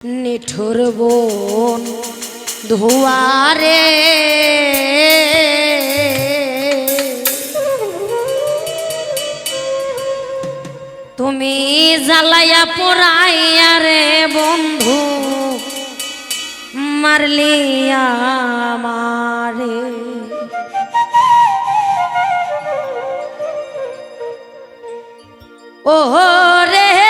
নিঠুর বোন ধুয়ারে। তুমি জ্বালাইয়া পোড়াইয়া রে বন্ধু মারলিয়া মারে ওহো রে।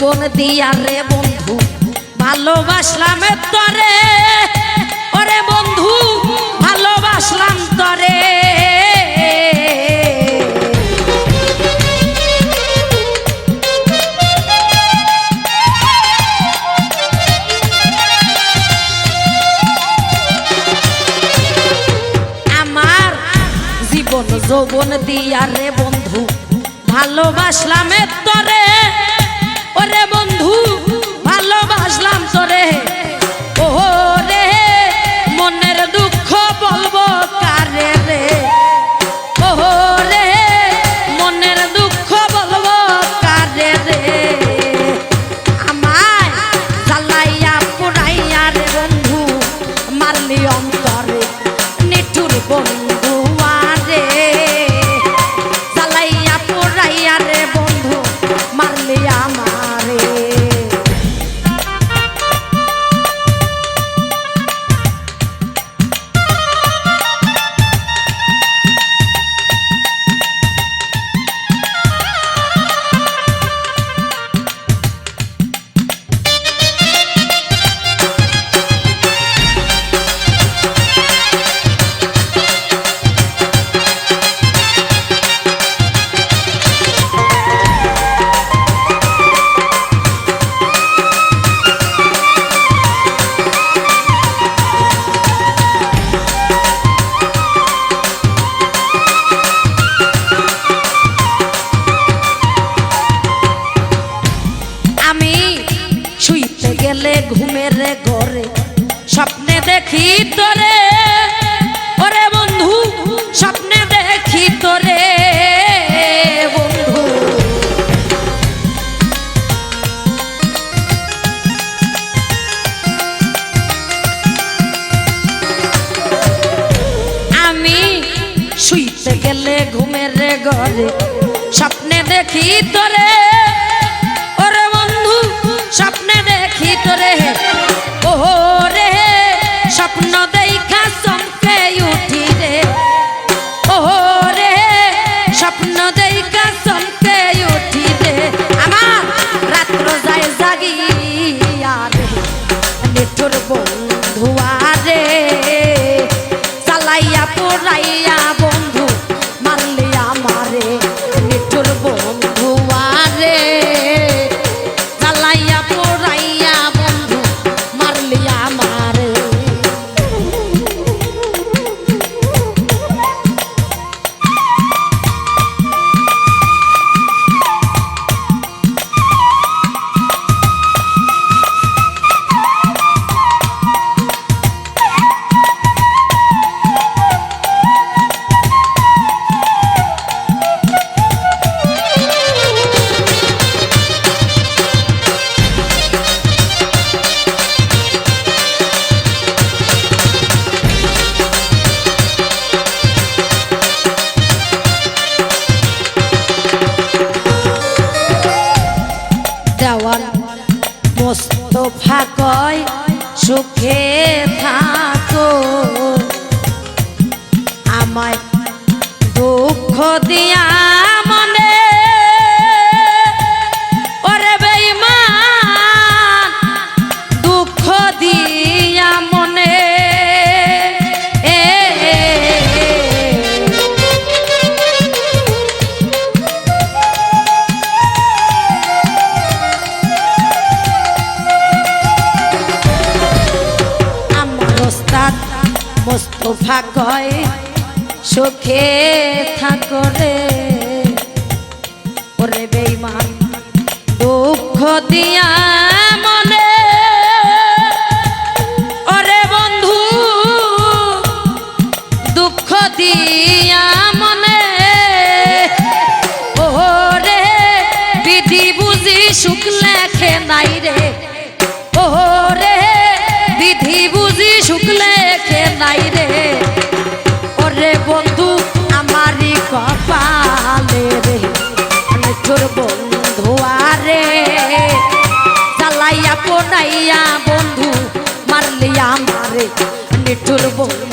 জীবন দিয়া রে বন্ধু, ভালোবাসলাম তরে। ওরে বন্ধু, ভালোবাসলাম তরে। জীবন যৌবন দিয়া রে বন্ধু, ভালোবাসলাম তরে। ঘুমের ঘরে, স্বপ্নে দেখি তোরে। ওরে বন্ধু, স্বপ্নে দেখি তোরে। বন্ধু। আমি ঘুমের ঘরে, স্বপ্নে দেখি তোরে। নিঠুর বন্ধু আরে চালাইয়া পোড়াইয়া সুখে থাকো। আমায় দুঃখ দিয়া কয়, সুখে থাকো রে। ওরে দুঃখ দিয়া মনে। ওরে বন্ধু, দুঃখ দিয়া মনে। ওরে বিধি বুঝি সুখ লেখে নাই রে। ওরে বিধি বুঝি সুখ লেখে নাই তোর বন্ধু আরে। চালাইয়া পোনাইয়া বন্ধু মারলিয়া মারে নিঠুর বন্ধু।